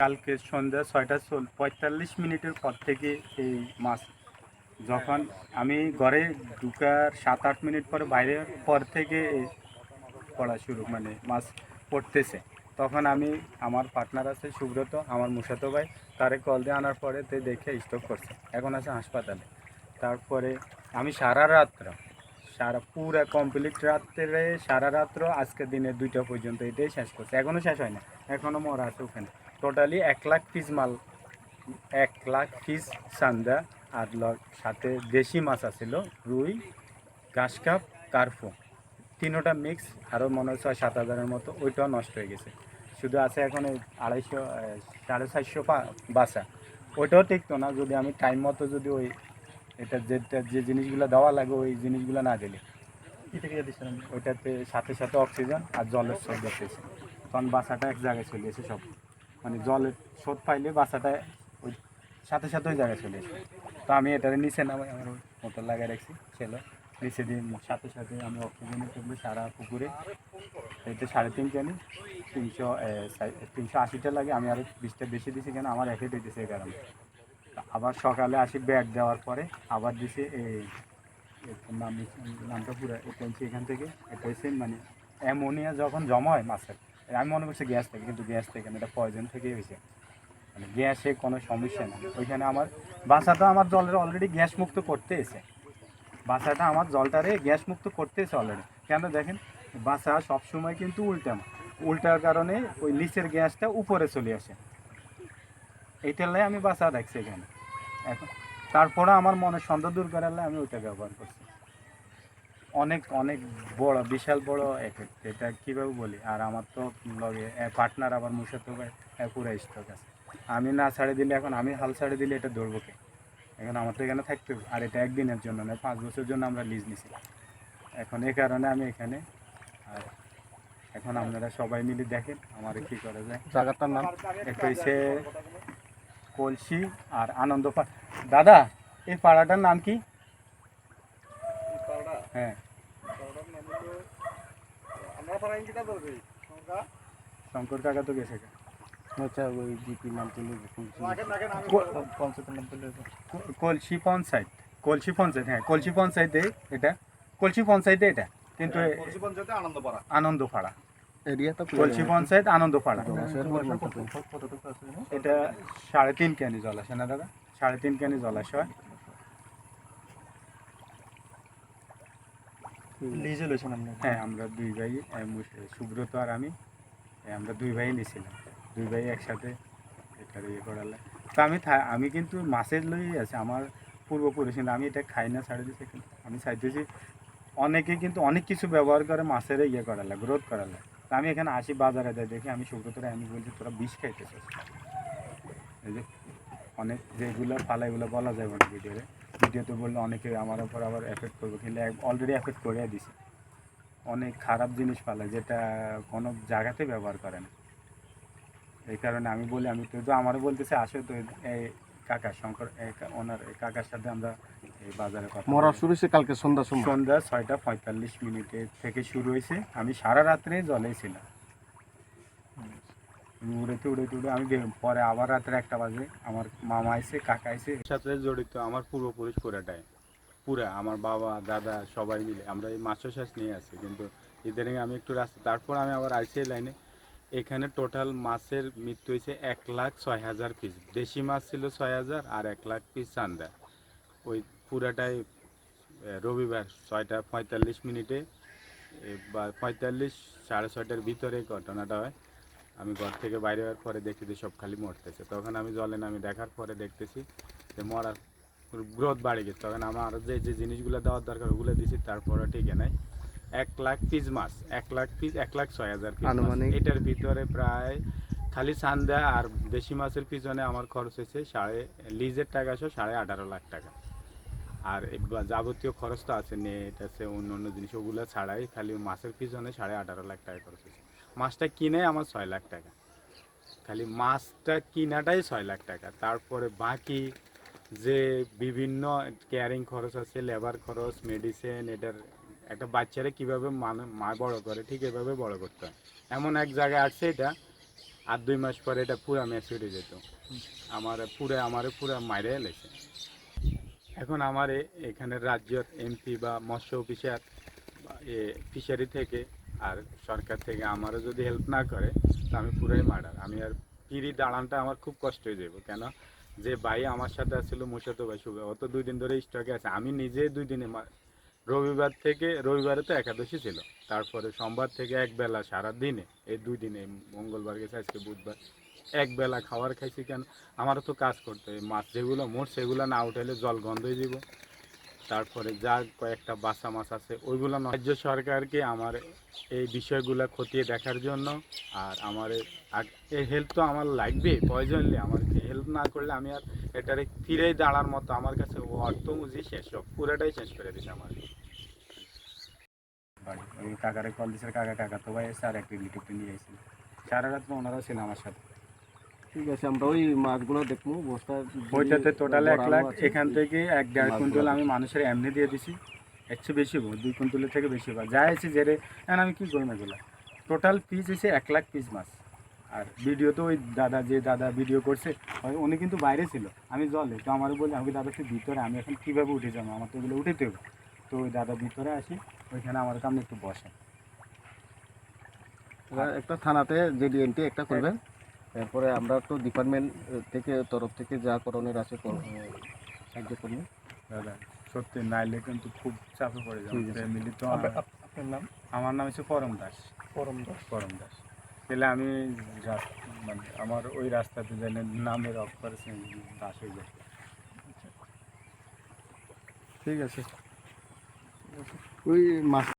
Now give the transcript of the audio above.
কালকে সন্ধ্যা ছয়টা চল- পঁয়তাল্লিশ মিনিটের পর থেকে এই মাছ। যখন আমি ঘরে ঢুকার সাত আট মিনিট পরে বাইরে পর থেকে পড়া শুরু মানে মাছ পড়তেছে। তখন আমি আমার পার্টনার আছে সুব্রত, আমার মুসাতো ভাই, তারে কল দিয়ে আনার পরে তে দেখে স্টক করছে। এখন আছে হাসপাতালে। তারপরে আমি সারা রাত্র, সারা পুরা কমপ্লিট রাত্রে, সারা রাত্র আজকে দিনে দুইটা পর্যন্ত এটাই শেষ করছে। এখনও শেষ হয় না এখনও মরা আছে ওখানে। টোটালি এক লাখ পিস মাল এক লাখ পিস সান্দা আর সাথে দেশি মাছ আছিল রুই ঘাস কাপ কার্ফো তিনোটা মিক্স আরও মনে হয় ছয় সাত হাজারের মতো ওইটাও নষ্ট হয়ে গেছে। শুধু আছে এখন এই আড়াইশো সাড়ে চারশো পা বাসা ওইটাও টিকতো না যদি আমি টাইম মতো যদি ওই এটা যেটা যে জিনিসগুলো দেওয়া লাগে ওই জিনিসগুলো না দিলে। ওইটাতে সাথে সাথে অক্সিজেন আর জলের স্রোত দেখতেছে তখন বাসাটা এক জায়গায় চলে গেছে সব। মানে জলের স্রোত পাইলে বাসাটা ওই সাথে সাথে ওই জায়গায় চলে এসে তো আমি এটারে নিচে নামাই, আমার মোটর লাগাই রাখছি, ছেলে। নিচে দিয়ে সাথে সাথে আমি অক্সিজেনের টুকরো সারা পুকুরে। এতে সাড়ে তিন কেনি তিনশো তিনশো আশিটা লাগে, আমি আরও বিশটা বেশি দিছি কেন? আমার একে দিতেছে কারণে। আবার সকালে আসি ব্যাগ দেওয়ার পরে, আবার দিছে এই নাম নামটা পুরো এখান থেকে। এটা হচ্ছে মানে অ্যামোনিয়া যখন জমা হয় মাছের আমি মনে করছি গ্যাস থেকে, কিন্তু গ্যাস থেকে এটা পয়জন থেকেই হয়েছে। মানে গ্যাসে কোনো সমস্যা নেই। ওইখানে আমার বাসাটা আমার জলের অলরেডি গ্যাস মুক্ত করতে এসে। বাসাটা আমার জলটারে গ্যাস মুক্ত করতে এসে অলরেডি কেন দেখেন? বাসা সবসময় কিন্তু উল্টা, উল্টার কারণে ওই নিচের গ্যাসটা উপরে চলে আসে। এইটার লাই আমি বাসা রাখছি এখানে। এখন তারপরে আমার মনে সন্দেহ দূর করার আমি ওইটা ব্যবহার করছি। অনেক অনেক বড় বিশাল বড় এফেক্ট এটা কীভাবে বলি? আর আমার তো লগে পার্টনার আবার মুসাতো পুরো স্টক আছে। আমি না ছাড়ে দিলে এখন আমি হাল ছাড়ে দিলে এটা ধরবো কে? এখন আমার তো এখানে থাকতে হবে। আর এটা একদিনের জন্য নয় পাঁচ বছরের জন্য আমরা লিজ নিছিলাম। এখন এই কারণে আমি এখানে আর এখন আপনারা সবাই মিলে দেখেন আমার কি করা যায়। জায়গাটার নাম? একটা হচ্ছে কলসি আর আনন্দ পা- দাদা এই পাড়াটার নাম কি? হ্যাঁ। শঙ্কর কাকা তো গেছে আচ্ছা ওই জিপির নাম তুলে পঞ্চায়েতের নাম তুলে কলসি পঞ্চায়েত। কলসি পঞ্চায়েত হ্যাঁ কলসি পঞ্চায়েতে এটা। কলসি পঞ্চায়েতে এটা। কিন্তু এ- আনন্দপাড়া। এরিয়া তো কলসি পঞ্চায়েত আনন্দপাড়া। এটা সাড়ে তিন ক্যানি জলাশয় না দাদা? সাড়ে তিন ক্যানি জলাশয় লিজে লইছেন আপনি হ্যাঁ আমরা দুই ভাই সুব্রত আর আমি আমরা দুই ভাই নিয়েছিলাম। দুই ভাই একসাথে এটার ইয়ে করালে। তো আমি থা- আমি কিন্তু মাছের লই আছে আমার পূর্বপুরুষ কিন্তু আমি এটা খাই না ছাড়ে কিন্তু। আমি চাইতেছি অনেকে কিন্তু অনেক কিছু ব্যবহার করে মাছের ইয়ে করালে গ্রোথ করালে। তা আমি এখানে আসি বাজারে যাই দেখি আমি সুব্রতরা আমি বলছি তোরা বিষ খাইতেছিস? এই যে অনেক যেগুলো পালা এগুলো বলা যায় না ভিডিওতে। ভিডিওতে বললে অনেকে আমার উপর আবার এফেক্ট করবে কিন্তু অলরেডি এফেক্ট করে দিছে। অনেক খারাপ জিনিস পালে যেটা কোনো জায়গাতে ব্যবহার করে না। এই কারণে আমি বলি আমি তো তো আমারও বলতেছে আসো তো এই কাকা শঙ্কর ওনার এই কাকার সাথে আমরা এই বাজারে কথা মরা শুরু হয়েছে কালকে সন্ধ্যা সন্ধ্যা ছয়টা পঁয়তাল্লিশ মিনিটে থেকে শুরু হয়েছে। আমি সারা রাত্রে জলেই ছিলাম। উড়েতে উড়েতে উড়ে আমি পরে আবার রাত্রে একটা বাজে। আমার মামা আইসে, কাকা আইসে। সাথে জড়িত আমার পূর্বপুরুষ পুরাটাই। পুরা, আমার বাবা, দাদা, সবাই মিলে। আমরা এই মাছ চাষ নিয়ে আসি কিন্তু ইদানিং আমি একটু রাস্তা তারপর আমি আবার আইসি লাইনে। এখানে টোটাল মাছের মৃত্যু হয়েছে এক লাখ ছয় হাজার পিস দেশি মাছ ছিল ছয় হাজার আর এক লাখ পিস চান্দা। ওই পুরাটাই রবিবার ছয়টা পঁয়তাল্লিশ মিনিটে বা পঁয়তাল্লিশ সাড়ে ছয়টার ভিতরে ঘটনাটা হয়। আমি ঘর থেকে বাইরে হওয়ার পরে দেখি যে সব খালি মরতেছে। তখন আমি জলে নামি দেখার পরে দেখতেছি যে মরার গ্রোথ বাড়ে গেছে। তখন আমার আরও যে যে জিনিসগুলো দেওয়ার দরকার ওগুলো দিছি তারপরে ঠিক নাই। এক লাখ পিস মাছ এক লাখ পিস এক লাখ ছয় হাজার পিস আনুমানিক? এটার ভিতরে প্রায় খালি চান্দা আর দেশি মাছের পিছনে আমার খরচ হয়েছে সাড়ে লিজের টাকা সহ সাড়ে আঠারো লাখ টাকা। আর যাবতীয় খরচ তো আছে নেট আছে অন্য অন্য জিনিস ওগুলো ছাড়াই খালি মাছের পিছনে সাড়ে আঠারো লাখ টাকা খরচ হয়েছে। মাছটা কিনে আমার ছয় লাখ টাকা। খালি মাছটা কিনাটাই ছয় লাখ টাকা। তারপরে বাকি যে বিভিন্ন কেয়ারিং খরচ আছে লেবার খরচ মেডিসিন এটার একটা বাচ্চারা কীভাবে মা বড় করে, ঠিক এভাবে বড় করতে হয়। এমন এক জায়গায় আছে এটা, আর দুই মাস পরে এটা পুরা ম্যাচুরে যেত। আমার পুরে, আমার পুরা মাইরে এলেছে এখন আমার এখানে রাজ্যের এমপি বা মৎস্য অফিসার ফিশারি থেকে আর সরকার থেকে আমারও যদি হেল্প না করে, তো আমি পুরাই মার্ডার আমি আর পিড়ি দাঁড়ানটা আমার খুব কষ্ট হয়ে যাব কেন? যে ভাই আমার সাথে আসছিল মুসাতো ভাই শুভ ও তো দুই দিন ধরে স্টকে আছে। আমি নিজে দুই দিনে রবিবার থেকে, রবিবারে তো একাদশী ছিল। তারপরে সোমবার থেকে এক বেলা সারা দিনে, এই দুই দিনে, মঙ্গলবার গেছে, আজকে বুধবার, এক বেলা খাবার খাইছি কেন? আমারও তো কাজ করতে হয়। মাছ যেগুলো, মোট সেগুলো না উঠাইলে জল গন্ধ হয়ে তারপরে যা কয়েকটা বাসা মাছ আছে, ওইগুলো রাজ্য সরকারকে আমার এই বিষয়গুলো খতিয়ে দেখার জন্য আর আমার এই হেল্প তো আমার লাগবে প্রয়োজনলি আমার হেল্প না করলে আমি আর এটারে ফিরেই দাঁড়ার মতো আমার কাছে অর্থ মুজি শেষ সব পুরোটাই শেষ করে দিছে আমার। বাড়ি ওই কাকারে কল দিছে, কাকা কাকা তো ভাই এসে আর নিয়ে এসেছিল সারা রাত ওনারাও ছিল আমার সাথে। ঠিক আছে আমরা ওই মাছগুলো দেখব বস্তা ওইটাতে টোটাল এক লাখ এখান থেকে এক দেড় কুইন্টাল আমি মানুষের এমনি দিয়ে দিছি এর চেয়ে বেশি হব দুই কুইন্টালের থেকে বেশি হব। যা এসে জেরে এখন আমি কী করব এগুলো। টোটাল পিস এসে এক লাখ পিস মাছ। আর ভিডিও তো ওই দাদা যে দাদা ভিডিও করছে উনি কিন্তু বাইরে ছিল। আমি জলে তো আমার বলি আমি দাদা তুই ভিতরে আমি এখন কীভাবে উঠে যাব? আমার তো এগুলো উঠেতে হবে। তো ওই দাদা ভিতরে আসি ওইখানে আমার কামনে একটু বসে। একটা থানাতে জেডিএনটি একটা করবেন। এরপরে আমরা তো ডিপার্টমেন্ট থেকে তরফ থেকে যা করণের আছে কর- সাহায্য করবেন দাদা সত্যি নাইলে কিন্তু খুব চাপে পড়ে যাবে। ফ্যামিলি তো আপনার আমার- নাম? আমার নাম হচ্ছে পরম দাস। পরম দাস। করম দাস। তাহলে আমি মানে আমার ওই রাস্তাতে জানি নামের অপারেশন দাস হয়ে যায়। ঠিক আছে। ওই মাছ